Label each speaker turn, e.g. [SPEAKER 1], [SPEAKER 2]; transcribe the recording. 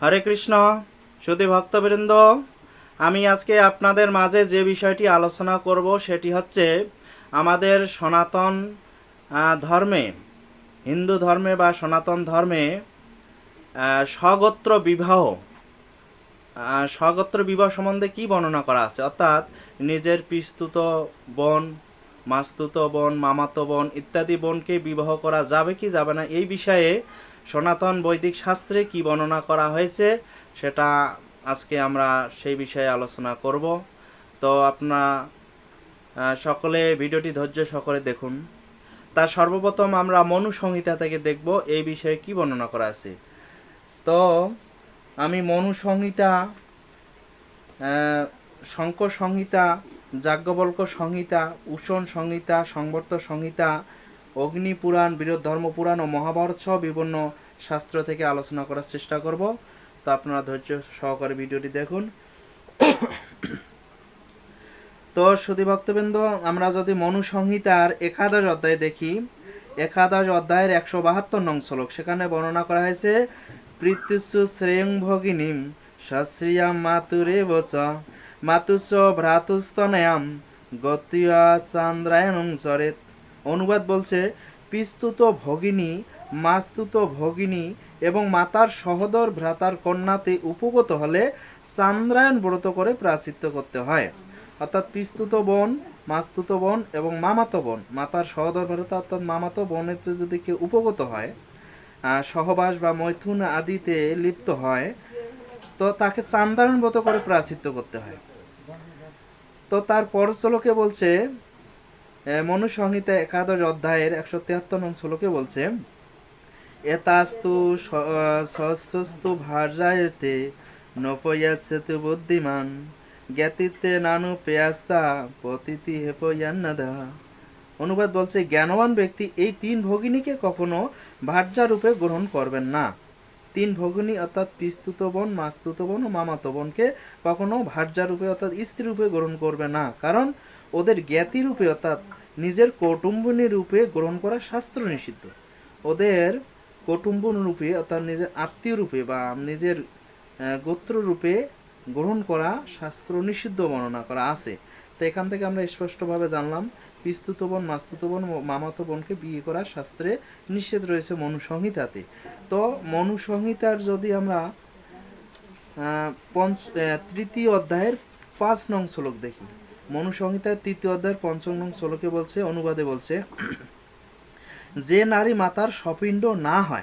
[SPEAKER 1] হরে কৃষ্ণ, সুধী ভক্তবৃন্দ, আমি আজকে আপনাদের মাঝে যে বিষয়টি আলোচনা করব সেটি হচ্ছে আমাদের সনাতন ধর্মে, হিন্দু ধর্মে বা সনাতন ধর্মে স্বগোত্র বিবাহ স্বগোত্র বিবাহ সম্বন্ধে কি বর্ণনা করা আছে? অর্থাৎ নিজের পিস্তুত বোন, মাস্তুত বোন, মামাতো বোন ইত্যাদি বোনকে বিবাহ করা যাবে কি যাবে না? এই বিষয়ে সনাতন বৈদিক শাস্ত্রে কি বর্ণনা করা হয়েছে সেটা আজকে আমরা সেই বিষয়ে আলোচনা করব। তো আপনারা সকলে ভিডিওটি ধৈর্য সকলে দেখুন। তার সর্বপ্রথম আমরা মনু সংহিতা থেকে দেখব এই বিষয়ে কি বর্ণনা করা আছে। তো আমি মনু সংহিতা আহ, শঙ্কর সংহিতা যাজ্ঞবল্ক সংহিতা উষণ সংহিতা সংবর্ত সংহিতা অগ্নি পুরাণ বীরধর্ম ধর্ম পুরাণ ও মহাভারত সহ বিভিন্ন শাস্ত্র থেকে আলোচনা করার চেষ্টা করব। তো আপনারা ধৈর্য সহকারে ভিডিওটি দেখুন। তো সুধী ভক্তবৃন্দ, আমরা যদি মনুসংহিতার একাদশ অধ্যায় দেখি, একাদশ অধ্যায়ের একশো বাহাত্তর নং শ্লোক। সেখানে বর্ণনা করা হয়েছে পৃথিস্যু শ্রেয়ং ভগিনীম সশ্রিয়াম মাতুরে বচ মাতুস ভ্রাতুস্তনয়াম গতিয়া চান্দ্রায়নং চরেত। অনুবাদ বলছে, পিস্তুত ভগিনী, মাস্তুত ভগিনী এবং মাতার সহদর ভ্রাতার কন্যাতে উপগত হলে চান্দ্রায়ন ব্রত করে প্রাচিত্য করতে হয়। অর্থাৎ পিস্তুত বোন, মাস্তুত বোন এবং মামাতো বোন, মাতার সহদর ভ্রাতা অর্থাৎ মামাতো বোনের চেয়ে যদি কেউ উপগত হয় সহবাস বা মৈথুন আদিতে লিপ্ত হয়, তো তাকে চান্দায়ন ব্রত করে প্রাচিত্য করতে হয়। তো তার পরশ্লোকে বলছে মনুসংহিতা একাদশ অধ্যায়ের একশো তিয়াত্তর নং শ্লোকে বলছে এতাস্তু স- আহ, সহস্রস্তু ভার্যায়তে নপয়াচ্ছেতু বুদ্ধিমান জ্ঞাতিতে নানু পেয়াস্তা পতিতি হেপয়ান্নাদা অনুবাদ বলছে জ্ঞানবান ব্যক্তি এই তিন ভগিনীকে কখনো ভার্যা রূপে গ্রহণ করবেন না। তিন ভগিনী অর্থাৎ পিস্তুত বোন মাস্তুত বোন ও মামাতো বোনকে কখনো ভার্যা রূপে অর্থাৎ স্ত্রী রূপে গ্রহণ করবে না। কারণ ওদের জ্ঞাতি রূপে অর্থাৎ নিজের কৌটুম্বনী রূপে গ্রহণ করা শাস্ত্র নিষিদ্ধ। ওদের কৌটুম্বন রূপে অর্থাৎ নিজের আত্মীয় রূপে বা নিজের গোত্র রূপে গ্রহণ করা শাস্ত্র নিষিদ্ধ বর্ণনা করা আছে। তো এখান থেকে আমরা স্পষ্টভাবে জানলাম পিস্তুত বোন, মাস্তুত বোন, মামাতো বোনকে বিয়ে করার শাস্ত্রে নিষেধ রয়েছে মনুসংহিতাতে। তো মনুসংহিতার যদি আমরা পঞ্চ তৃতীয় অধ্যায়ের পাঁচ নং শ্লোক দেখি। মনুসংহিতার তৃতীয় অধ্যায়ের পঞ্চম নং শ্লোকে বলছে, অনুবাদে বলছে, যে নারী মাতার স্বপিণ্ড না হয়